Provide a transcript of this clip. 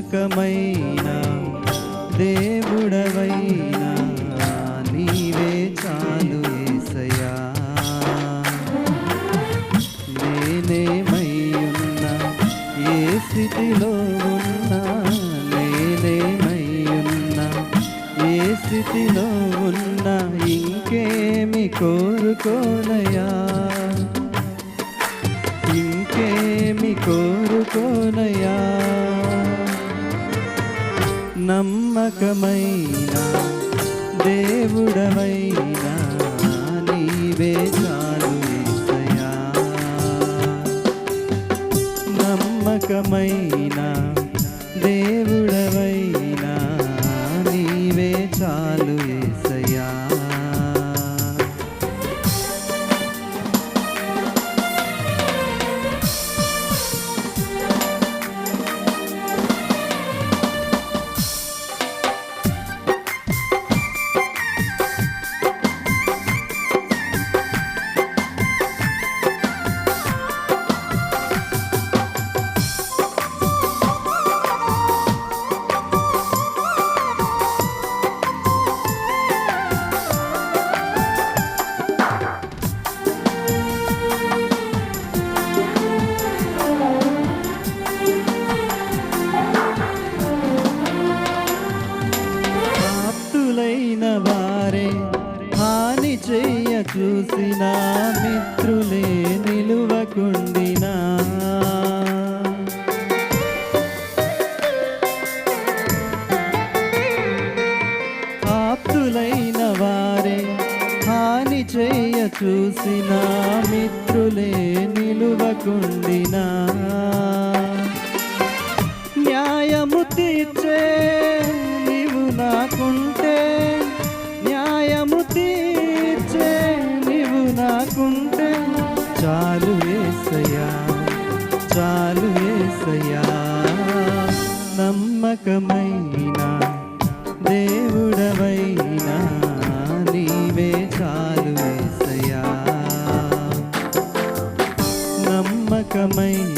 నమ్మకమైన దేవుడవైనా నీవే చాలు ఏసయా నేనేమై ఉన్నా ఏ స్థితిలో ఉన్నా నేనేమై ఏ స్థితిలో ఉన్నా ఇంకేమి కోరుకోనయా ఇంకేమి కోరుకోనయా నమ్మకమైన దేవుడవైనా నీవే చాలు యేసయ్యా నమ్మకమైన దేవుడు చూసినా మిత్రులే నిలువకుండినా. ఆప్తులైన వారే హాని చేయ చూసినా మిత్రులే నిలువకుండినా. న్యాయము తీర్చే నీవు నాకుంటే నాకుంటే చాలు ఏసయ్యా చాలు ఏసయ్యా. నమ్మకమైన దేవుడవైనా నీవే చాలు ఏసయ్యా. నమ్మకమైన